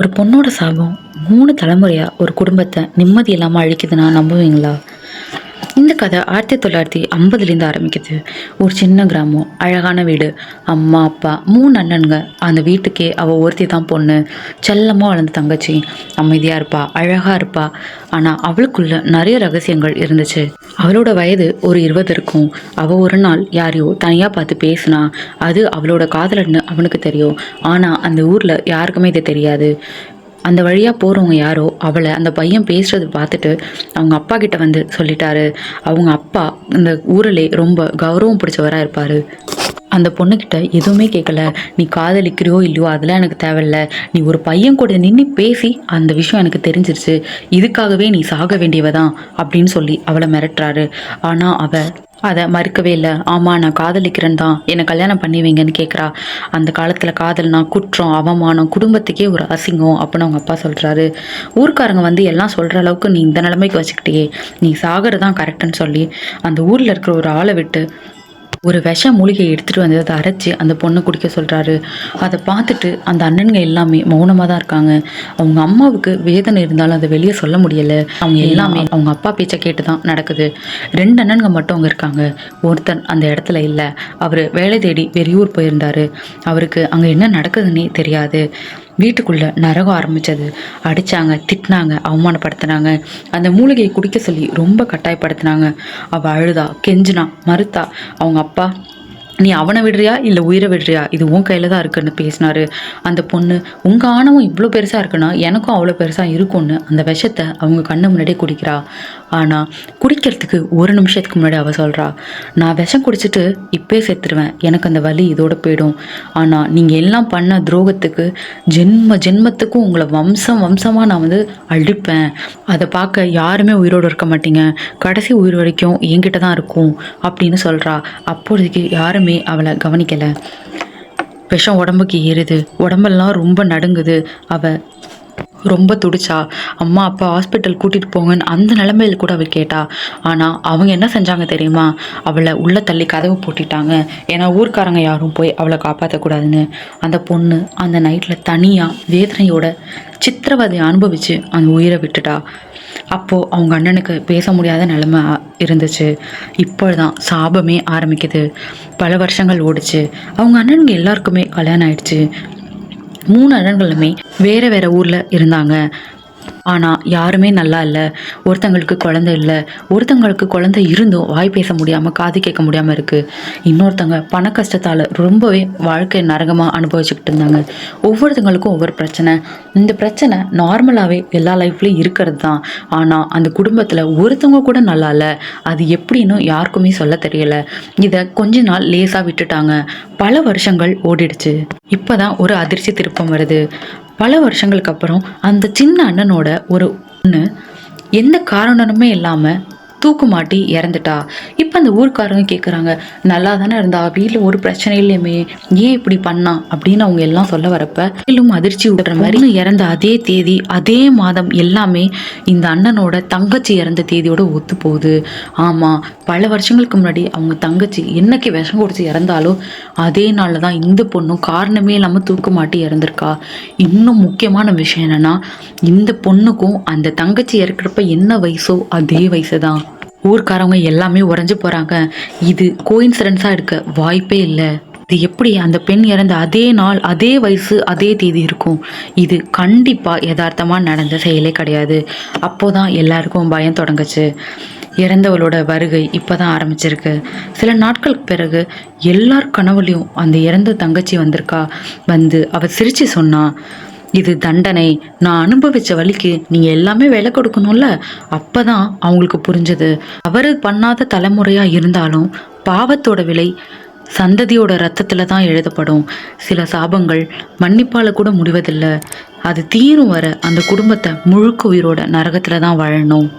ஒரு பொண்ணோட சாபம் மூணு தலைமுறையாக ஒரு குடும்பத்தை நிம்மதி இல்லாமல் அழிக்குதுன்னா நம்புவீங்களா? இந்த கதை ஆயிரத்தி தொள்ளாயிரத்தி ஐம்பதுலேருந்து ஆரம்பிக்குது. ஒரு சின்ன கிராமம் அழகான வீடு. அம்மா அப்பா மூணு அண்ணனுங்க. அந்த வீட்டுக்கே அவள் ஒருத்தி தான் பொண்ணு. செல்லமாக வளர்ந்த தங்கச்சி. அமைதியாக இருப்பா அழகாக இருப்பா. ஆனால் அவளுக்குள்ள நிறைய ரகசியங்கள் இருந்துச்சு. அவளோட வயது ஒரு இருபது இருக்கும். அவள் ஒரு நாள் யாரையோ தனியாக பார்த்து பேசினா அது அவளோட காதலன்னு அவனுக்கு தெரியும். ஆனால் அந்த ஊரில் யாருக்குமே இது தெரியாது. அந்த வழியாக போகிறவங்க யாரோ அவளை அந்த பையன் பேசுறது பார்த்துட்டு அவங்க அப்பா கிட்ட வந்து சொல்லிட்டாரு. அவங்க அப்பா இந்த ஊரிலே ரொம்ப கௌரவம் பிடிச்சவராக இருப்பார். அந்த பொண்ணுக்கிட்ட எதுவுமே கேட்கல நீ காதலிக்கிறியோ இல்லையோ அதெல்லாம் எனக்கு தேவையில்ல. நீ ஒரு பையன் கூட நின்று பேசி அந்த விஷயம் எனக்கு தெரிஞ்சிருச்சு. இதுக்காகவே நீ சாக வேண்டியவ தான் அப்படின்னு சொல்லி அவளை மிரட்டுறாரு. ஆனால் அவள் அதை மறுக்கவே இல்லை. ஆமாம் நான் காதலிக்கிறேன் தான். என்னை கல்யாணம் பண்ணிவிங்கன்னு கேட்குறா அந்த காலத்தில் காதல்னா குற்றம் அவமானம் குடும்பத்துக்கே ஒரு அசிங்கம் அப்படின்னு அவங்க அப்பா சொல்கிறாரு ஊர்க்காரங்க வந்து எல்லாம் சொல்கிற அளவுக்கு நீ இந்த நிலைமைக்கு வச்சுக்கிட்டியே. நீ சாகிறது தான் கரெக்டுன்னு சொல்லி அந்த ஊரில் இருக்கிற ஒரு ஆளை விட்டு ஒரு விஷ மூலிகையை எடுத்துகிட்டு வந்து அதை அரைச்சி அந்த பொண்ணை குடிக்க சொல்கிறாரு அதை பார்த்துட்டு அந்த அண்ணனுங்க எல்லாமே மௌனமாக தான் இருக்காங்க. அவங்க அம்மாவுக்கு வேதனை இருந்தாலும் அதை வெளியே சொல்ல முடியலை. அவங்க எல்லாமே அவங்க அப்பா பேச்சை கேட்டு தான் நடக்குது. ரெண்டு அண்ணனுங்க மட்டும் அங்கே இருக்காங்க. ஒருத்தன் அந்த இடத்துல இல்லை. அவர் வேலை தேடி வெளியூர் போயிருந்தாரு. அவருக்கு அங்கே என்ன நடக்குதுன்னே தெரியாது. வீட்டுக்குள்ளே நரகம் ஆரம்பித்தது அடித்தாங்க திட்டினாங்க அவமானப்படுத்தினாங்க. அந்த மூலிகையை குடிக்க சொல்லி ரொம்ப கட்டாயப்படுத்தினாங்க. அவள் அழுதா கெஞ்சினா மறுத்தா அவங்க அப்பா நீ அவனை விடுறியா? இல்லை உயிரை விடுறியா? இது உன் கையில் தான் இருக்குன்னு பேசினாரு. அந்த பொண்ணு உங்கள் ஆணவம் இவ்வளோ பெருசாக இருக்குன்னா எனக்கும் அவ்வளோ பெருசாக இருக்கும்னு அந்த விஷத்தை அவங்க கண்ணு முன்னாடியே குடிக்கிறா. ஆனால் குடிக்கிறதுக்கு ஒரு நிமிஷத்துக்கு முன்னாடி அவள் சொல்கிறா நான் விஷம் குடிச்சிட்டு இப்போயே செத்துருவேன். எனக்கு அந்த வலி இதோட போயிடும். ஆனால் நீங்கள் எல்லாம் பண்ண துரோகத்துக்கு ஜென்ம ஜென்மத்துக்கும் உங்களை வம்சம் வம்சமாக நான் வந்து அழிப்பேன். அதை பார்க்க யாருமே உயிரோடு இருக்க மாட்டீங்க. கடைசி உயிர் வரைக்கும் என்கிட்ட தான் இருக்கும். அப்படின்னு சொல்கிறா அப்பொழுதுக்கு யாருமே அவளை கவனிக்கலை. விஷம் உடம்புக்கு ஏறுது. உடம்பெல்லாம் ரொம்ப நடுங்குது. அவள் ரொம்ப துடிச்சா. அம்மா அப்பா ஹாஸ்பிட்டல் கூட்டிகிட்டு போங்கன்னு அந்த நிலமையில கூட அவள் கேட்டா. ஆனால் அவங்க என்ன செஞ்சாங்க தெரியுமா? அவளை உள்ளே தள்ளி கதவு போட்டிட்டாங்க. ஏன்னா ஊர்க்காரங்க யாரும் போய் அவளை காப்பாற்றக்கூடாதுன்னு அந்த பொண்ணு அந்த நைட்டில் தனியாக வேதனையோட சித்திரவதை அனுபவித்து அந்த உயிரை விட்டுட்டா. அப்போது அவங்க அண்ணனுக்கு பேச முடியாத நிலைமை இருந்துச்சு. இப்போதான் சாபமே ஆரம்பிக்குது. பல வருஷங்கள் ஓடிச்சு. அவங்க அண்ணனுங்க எல்லாருக்குமே கல்யாணம் ஆயிடுச்சு. மூணு அண்ணன்களுமே வேற வேற ஊரில் இருந்தாங்க. ஆனால் யாருமே நல்லா இல்லை. ஒருத்தங்களுக்கு குழந்தை இல்லை. ஒருத்தங்களுக்கு குழந்தை இருந்தும் வாய் பேச முடியாமல் காது கேட்க முடியாமல் இருக்குது இன்னொருத்தங்க பண கஷ்டத்தால் ரொம்பவே வாழ்க்கை நரகமாக அனுபவிச்சுக்கிட்டு இருந்தாங்க. ஒவ்வொருத்தங்களுக்கும் ஒவ்வொரு பிரச்சனை. இந்த பிரச்சனை நார்மலாகவே எல்லா லைஃப்லேயும் இருக்கிறது தான் ஆனால் அந்த குடும்பத்தில் ஒருத்தவங்க கூட நல்லா இல்லை. அது எப்படின்னு யாருக்குமே சொல்ல தெரியலை. இதை கொஞ்ச நாள் லேசாக விட்டுட்டாங்க. பல வருஷங்கள் ஓடிடுச்சு. இப்போதான் ஒரு அதிர்ச்சி திருப்பம் வருது. பல வருஷங்களுக்கு அப்புறம் அந்த சின்ன அண்ணனோட ஒரு பொண்ணு எந்த காரணமுமே இல்லாமல் தூக்கு மாட்டி இறந்துட்டா. இப்போ அந்த ஊர்க்காரங்க கேட்குறாங்க நல்லா தானே இருந்தா வீட்டில் ஒரு பிரச்சனை இல்லையுமே ஏன் இப்படி பண்ணா? அப்படின்னு அவங்க எல்லாம் சொல்ல வரப்ப மேலும் அதிர்ச்சி விடுற மாதிரி இறந்த அதே தேதி அதே மாதம் எல்லாமே இந்த அண்ணனோட தங்கச்சி இறந்த தேதியோட ஒத்து போகுது. ஆமாம் பல வருஷங்களுக்கு முன்னாடி அவங்க தங்கச்சி என்னைக்கு விஷம் குடிச்சு இறந்தாலோ அதே நாளில் தான் இந்த பொண்ணும் காரணமே இல்லாமல் தூக்கு மாட்டி இறந்துருக்கா. இன்னும் முக்கியமான விஷயம் என்னன்னா இந்த பொண்ணுக்கும் அந்த தங்கச்சி இறக்குறப்ப என்ன வயசோ அதே வயசு தான் ஊர்க்காரவங்க எல்லாமே உறைஞ்சு போகிறாங்க இது கோயின்சிடன்ஸாக இருக்க வாய்ப்பே இல்லை. இது எப்படி அந்த பெண் இறந்த அதே நாள் அதே வயசு அதே தேதி இருக்கும்? இது கண்டிப்பாக யதார்த்தமாக நடந்த செயலே கிடையாது. அப்போதான் எல்லாருக்கும் பயம் தொடங்குச்சு. இறந்தவளோட வருகை இப்போ தான் ஆரம்பிச்சிருக்கு. சில நாட்களுக்கு பிறகு எல்லார் கனவுலையும் அந்த இறந்த தங்கச்சி வந்திருக்கா? வந்து அவ சிரிச்சு சொன்னா இது தண்டனை. நான் அனுபவிச்ச வழிக்கு நீங்க எல்லாமே விலை கொடுக்கணும்ல? அப்பதான் அவங்களுக்கு புரிஞ்சது. அவரு பண்ணாத தலைமுறையா இருந்தாலும் பாவத்தோட விலை சந்ததியோட ரத்தத்துல தான் எழுதப்படும். சில சாபங்கள் மன்னிப்பால கூட முடிவதில்லை. அது தீரும் வர அந்த குடும்பத்தை முழுக்க உயிரோட நரகத்துல தான் வாழணும்.